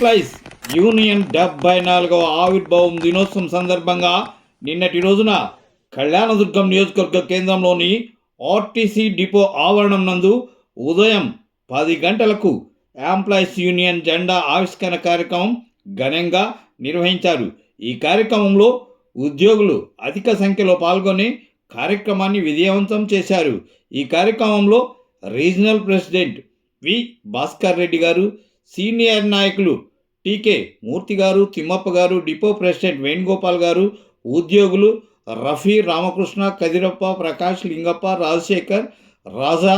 Employees union డెబ్బై నాలుగవ ఆవిర్భావం దినోత్సవం సందర్భంగా నిన్నటి రోజున కళ్యాణదుర్గం నియోజకవర్గ కేంద్రంలోని ఆర్టీసీ డిపో ఆవరణం నందు ఉదయం పది గంటలకు ఎంప్లాయీస్ యూనియన్ జెండా ఆవిష్కరణ కార్యక్రమం ఘనంగా నిర్వహించారు. ఈ కార్యక్రమంలో ఉద్యోగులు అధిక సంఖ్యలో పాల్గొని కార్యక్రమాన్ని విజయవంతం చేశారు. ఈ కార్యక్రమంలో regional president V Bhaskar Reddy గారు సీనియర్ నాయకులు టీకే మూర్తి గారు తిమ్మప్ప గారు డిపో ప్రెసిడెంట్ వేణుగోపాల్ గారు ఉద్యోగులు రఫీ రామకృష్ణ కదిరప్ప ప్రకాష్ లింగప్ప రాజశేఖర్ రాజా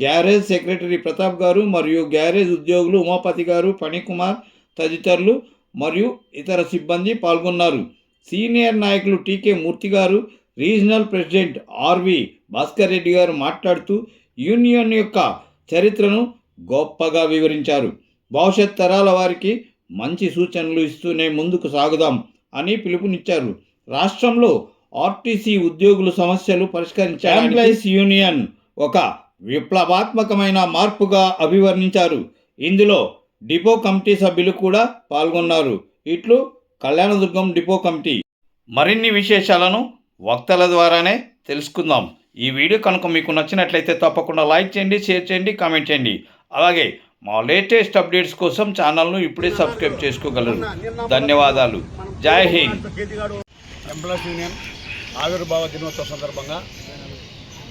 గ్యారేజ్ సెక్రటరీ ప్రతాప్ గారు మరియు గ్యారేజ్ ఉద్యోగులు ఉమాపతి గారు ఫణికుమార్ తదితరులు మరియు ఇతర సిబ్బంది పాల్గొన్నారు. సీనియర్ నాయకులు టీకే మూర్తి గారు regional president RV Bhaskar Reddy గారు మాట్లాడుతూ యూనియన్ యొక్క చరిత్రను గొప్పగా వివరించారు. భవిష్యత్ తరాల వారికి మంచి సూచనలు ఇస్తూనే ముందుకు సాగుదాం అని పిలుపునిచ్చారు. రాష్ట్రంలో ఆర్టీసీ ఉద్యోగుల సమస్యలు పరిష్కరించారు ఎంప్లాయీస్ యూనియన్ ఒక విప్లవాత్మకమైన మార్పుగా అభివర్ణించారు. ఇందులో డిపో కమిటీ సభ్యులు కూడా పాల్గొన్నారు. ఇట్లు కళ్యాణదుర్గం డిపో కమిటీ. మరిన్ని విశేషాలను వక్తల ద్వారానే తెలుసుకుందాం. ఈ వీడియో కనుక మీకు నచ్చినట్లయితే తప్పకుండా లైక్ చేయండి షేర్ చేయండి కామెంట్ చేయండి. అలాగే మా లేటెస్ట్ అప్డేట్స్ కోసం ఛానల్ను ఇప్పుడే సబ్స్క్రైబ్ చేసుకోగలరు. ధన్యవాదాలు. జై హింద్. ఎంప్లాయీస్ యూనియన్ ఆవిర్భావ దినోత్సవ సందర్భంగా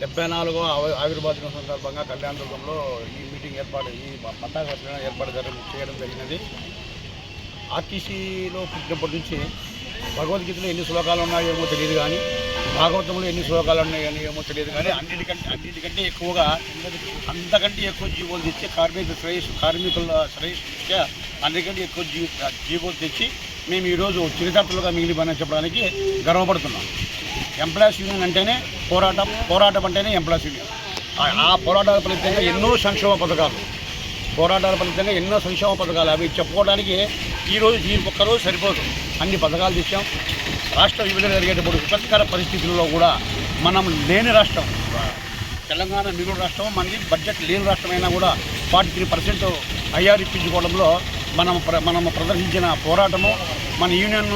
డెబ్బై నాలుగవ ఆవిర్భావ దినోత్సవ సందర్భంగా కళ్యాణదుర్గంలో ఈ మీటింగ్ ఏర్పాటు ఈ పతాక ఏర్పాటు చేయడం జరిగినది. ఆర్టీసీలో పుట్టినప్పటి నుంచి భగవద్గీతలో ఎన్ని శ్లోకాలు ఉన్నాయో ఏమో తెలియదు కానీ భాగవతంలో ఎన్ని శ్లోకాలు ఉన్నాయని ఏమో తెలియదు కానీ అన్నిటికంటే అన్నిటికంటే ఎక్కువగా అంతకంటే ఎక్కువ జీవోలు తెచ్చి కార్మిక శ్రేయస్సు కార్మికుల శ్రేయస్సు అన్నిటికంటే ఎక్కువ జీ జీవోలు తెచ్చి మేము ఈరోజు చరితార్థులుగా మిగిలిపోయిన చెప్పడానికి గర్వపడుతున్నాం. ఎంప్లాయీస్ యూనియన్ అంటేనే పోరాటం పోరాటం అంటేనే ఎంప్లాయీస్ యూనియన్. ఆ- ఆ పోరాటాల ఫలితంగా ఎన్నో సంక్షేమ పథకాలు. పోరాటాల ఫలితంగా ఎన్నో సంక్షేమ పథకాలు. అవి చెప్పుకోవడానికి ఈరోజు దీనికి ఒక్కరోజు సరిపోదు. అన్ని పథకాలు తెచ్చాం. రాష్ట్ర విభజన జరిగేటప్పుడు విపత్కర పరిస్థితుల్లో కూడా మనం లేని రాష్ట్రం. తెలంగాణ మిగులు రాష్ట్రం మనకి బడ్జెట్ లేని రాష్ట్రమైనా కూడా ఫార్టీ త్రీ పర్సెంట్ ఐఆర్ ఇప్పించుకోవడంలో మనం ప్ర- మనం ప్రదర్శించిన పోరాటము మన యూనియన్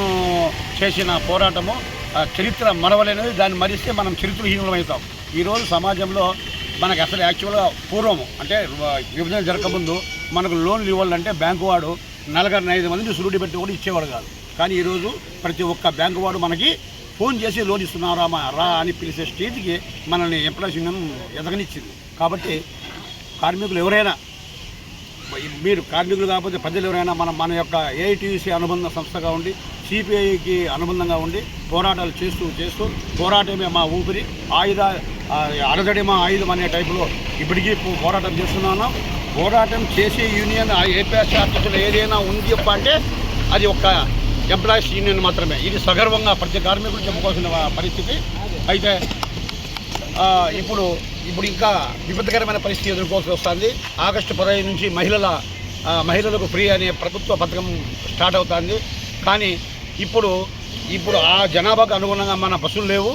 చేసిన పోరాటము ఆ, చరిత్ర మరవలేనిది. దాన్ని మరిస్తే మనం చరిత్రహీనులమవుతాం ఈరోజు సమాజంలో మనకు అసలు యాక్చువల్గా పూర్వము అంటే విభజన జరగకముందు మనకు లోన్లు ఇవ్వాలంటే బ్యాంకు వాడు నలగర ఐదు మందిని సులుడి పెట్టి కూడా ఇచ్చేవాడు కాదు. కానీ ఈరోజు ప్రతి ఒక్క బ్యాంకు వాడు మనకి ఫోన్ చేసి లోన్ ఇస్తున్నారా మా రా అని పిలిచే స్టేజ్కి మనల్ని ఎంప్లాయీస్ యూనియన్ ఎదగనిచ్చింది. కాబట్టి కార్మికులు ఎవరైనా మీరు కార్మికులు కాకపోతే ప్రజలు ఎవరైనా మన మన యొక్క ఏఐటీసీ అనుబంధ సంస్థగా ఉండి సిపిఐకి అనుబంధంగా ఉండి పోరాటాలు చేస్తూ చేస్తూ పోరాటమే మా ఊపిరి. ఆయుధ ఆ, అడగడి మా ఆయుధం అనే టైపులో ఇప్పటికీ పోరాటం చేస్తున్నాను. పోరాటం చేసే యూనియన్ ఏపీఎస్ఆర్టీసీలో ఏదైనా ఉంది చెప్ప అంటే అది ఒక ఎంప్లాయీస్ యూనియన్ మాత్రమే. ఇది సగర్వంగా ప్రతి కార్మికులు చెప్పుకోవాల్సిన పరిస్థితి. అయితే ఇప్పుడు ఇప్పుడు ఇంకా విపత్కరమైన పరిస్థితి ఎదుర్కోవాల్సి వస్తుంది. ఆగస్టు పదహైదు నుంచి మహిళల మహిళలకు ఫ్రీ అనే ప్రభుత్వ పథకం స్టార్ట్ అవుతుంది. కానీ ఇప్పుడు ఇప్పుడు ఆ జనాభాకు అనుగుణంగా మన బస్సులు లేవు.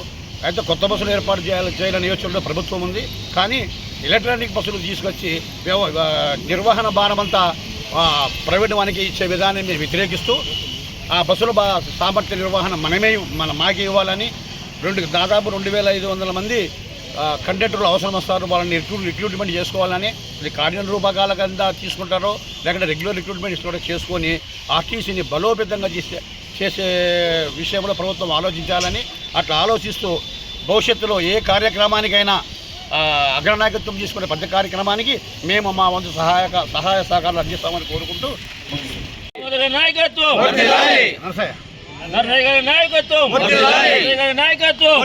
అయితే కొత్త బస్సులు ఏర్పాటు చేయాలి చేయాలని యోచనలో ప్రభుత్వం ఉంది. కానీ ఎలక్ట్రానిక్ బస్సులు తీసుకొచ్చి నిర్వహణ భారం అంతా ప్రైవేట్ వానికి ఇచ్చే విధానాన్ని వ్యతిరేకిస్తూ ఆ బస్సుల బా సామర్థ్య నిర్వహణ మనమే మన మాకే ఇవ్వాలని రెండు దాదాపు రెండు వేల ఐదు వందల మంది కండక్టర్లు అవసరం వస్తారు వాళ్ళని రిక్రూట్ రిక్రూట్మెంట్ చేసుకోవాలని ఇది కార్డినల్ రూపకాల కింద తీసుకుంటారో లేకపోతే రెగ్యులర్ రిక్రూట్మెంట్ ఇసుకోవడం చేసుకొని ఆర్టీసీని బలోపేతంగా చేసే చేసే విషయంలో ప్రభుత్వం ఆలోచించాలని అట్లా ఆలోచిస్తూ భవిష్యత్తులో ఏ కార్యక్రమానికైనా అగ్రనాయకత్వం తీసుకునే ప్రతి కార్యక్రమానికి మేము మా వంతు సహాయక సహాయ సహకారాలు అందిస్తామని కోరుకుంటూ నాయకత్వం. నాయకత్వం. నాయకత్వం.